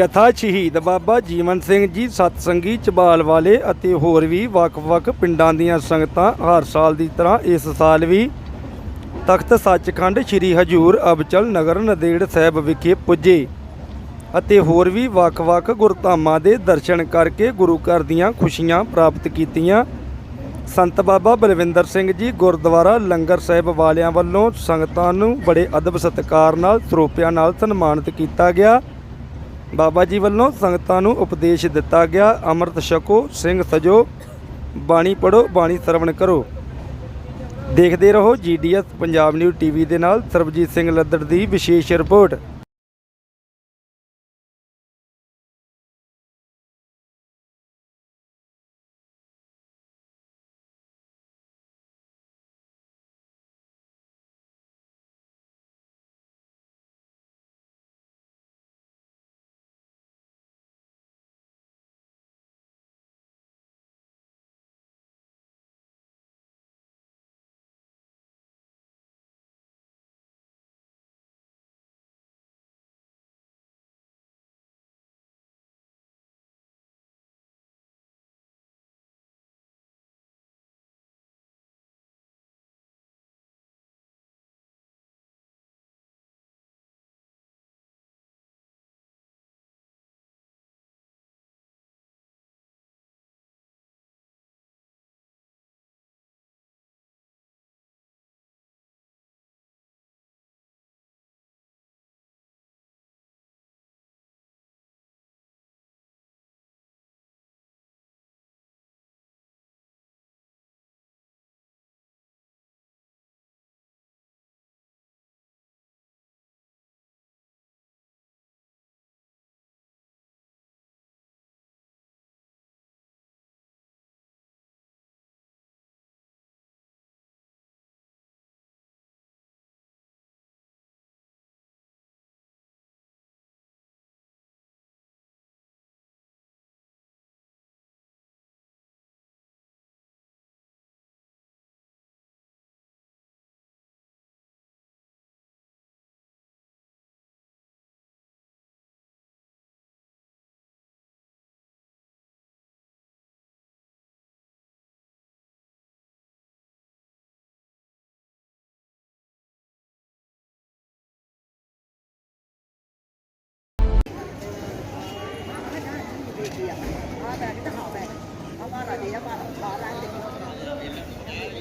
ਜਥਾ ਸ਼ਹੀਦ ਬਾਬਾ ਜੀਵਨ ਸਿੰਘ ਜੀ ਸਤਸੰਗੀ ਚਬਾਲ ਵਾਲੇ ਅਤੇ ਹੋਰ ਵੀ ਵੱਖ-ਵੱਖ ਪਿੰਡਾਂ ਦੀਆਂ ਸੰਗਤਾਂ ਹਰ ਸਾਲ ਦੀ ਤਰ੍ਹਾਂ ਇਸ ਸਾਲ ਵੀ ਤਖਤ ਸੱਚਖੰਡ ਸ੍ਰੀ ਹਜੂਰ ਅਬਚਲ ਨਗਰ ਨਦੇੜ ਸਾਹਿਬ ਵਿਖੇ ਪੁੱਜੇ ਅਤੇ ਹੋਰ ਵੀ ਵੱਖ-ਵੱਖ ਗੁਰਧਾਮਾਂ ਦੇ ਦਰਸ਼ਨ ਕਰਕੇ ਗੁਰੂ ਘਰ ਦੀਆਂ ਖੁਸ਼ੀਆਂ ਪ੍ਰਾਪਤ ਕੀਤੀਆਂ। ਸੰਤ ਬਾਬਾ ਬਲਵਿੰਦਰ ਸਿੰਘ ਜੀ ਗੁਰਦੁਆਰਾ ਲੰਗਰ ਸਾਹਿਬ ਵਾਲਿਆਂ ਵੱਲੋਂ ਸੰਗਤਾਂ ਨੂੰ ਬੜੇ ਅਦਬ ਸਤਿਕਾਰ ਨਾਲ, ਸਰੋਪਿਆਂ ਨਾਲ ਸਨਮਾਨਿਤ ਕੀਤਾ ਗਿਆ। ਬਾਬਾ ਜੀ ਵੱਲੋਂ ਸੰਗਤਾਂ ਨੂੰ ਉਪਦੇਸ਼ ਦਿੱਤਾ ਗਿਆ, ਅੰਮ੍ਰਿਤ ਛਕੋ, ਸਿੰਘ ਸਜੋ, ਬਾਣੀ ਪੜੋ ਬਾਣੀ ਸਰਵਣ ਕਰੋ। ਦੇਖਦੇ ਰਹੋ ਜੀਡੀਐਸ ਪੰਜਾਬ ਨਿਊਜ਼ ਟੀਵੀ ਦੇ ਨਾਲ ਸਰਬਜੀਤ ਸਿੰਘ ਲੱਦੜ ਦੀ ਵਿਸ਼ੇਸ਼ ਰਿਪੋਰਟ।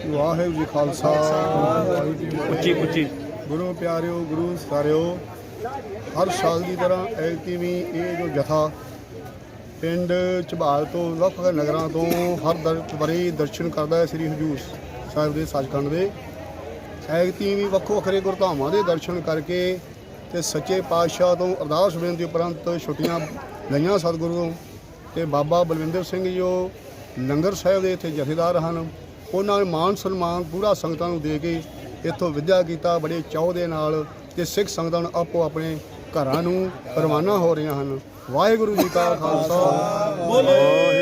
ਵਾਹਿਗੁਰੂ ਜੀ ਖਾਲਸਾ ਵਾਹਿਗੁਰੂ ਜੀ। ਉੱਚੀ ਉੱਚੀ। ਗੁਰੂ ਪਿਆਰਿਓ ਗੁਰੂ ਸਾਰਿਓ ਹਰ ਸਾਲ ਦੀ ਤਰ੍ਹਾਂ ਐਤਕੀ ਵੀ ਇਹ ਜੋ ਜਥਾ ਪਿੰਡ ਝਬਾਲ ਤੋਂ ਵੱਖ ਨਗਰਾਂ ਤੋਂ ਹਰ ਵਾਰੀ ਦਰਸ਼ਨ ਕਰਦਾ ਹੈ ਸ੍ਰੀ ਹਜੂਰ ਸਾਹਿਬ ਦੇ ਸੱਚਖੰਡ ਦੇ। ਐਤਕੀ ਵੀ ਵੱਖੋ ਵੱਖਰੇ ਗੁਰਧਾਮਾਂ ਦੇ ਦਰਸ਼ਨ ਕਰਕੇ ਤੇ ਸੱਚੇ ਪਾਤਸ਼ਾਹ ਤੋਂ ਅਰਦਾਸ ਬੇਨਤੀ ਉਪਰੰਤ ਛੁੱਟੀਆਂ ਲਈਆਂ ਸਤਿਗੁਰੂ ਤੇ ਬਾਬਾ ਬਲਵਿੰਦਰ ਸਿੰਘ ਜੀ ਉਹ ਲੰਗਰ ਸਾਹਿਬ ਦੇ ਇੱਥੇ ਜਥੇਦਾਰ ਹਨ। ਉਹਨਾਂ ਨੇ ਮਾਨ ਸਨਮਾਨ ਪੂਰਾ ਸੰਗਤਾਂ ਨੂੰ ਦੇ ਕੇ ਇੱਥੋਂ ਵਿਦਿਆ ਕੀਤਾ, ਬੜੇ ਚਾਅ ਦੇ ਨਾਲ ਤੇ ਸਿੱਖ ਸੰਗਤਾਂ ਨੂੰ ਆਪੋ ਆਪਣੇ ਘਰਾਂ ਨੂੰ ਰਵਾਨਾ ਹੋ ਰਹੀਆਂ ਹਨ। ਵਾਹਿਗੁਰੂ ਜੀ ਕਾ ਖਾਲਸਾ। ਬੋਲੇ।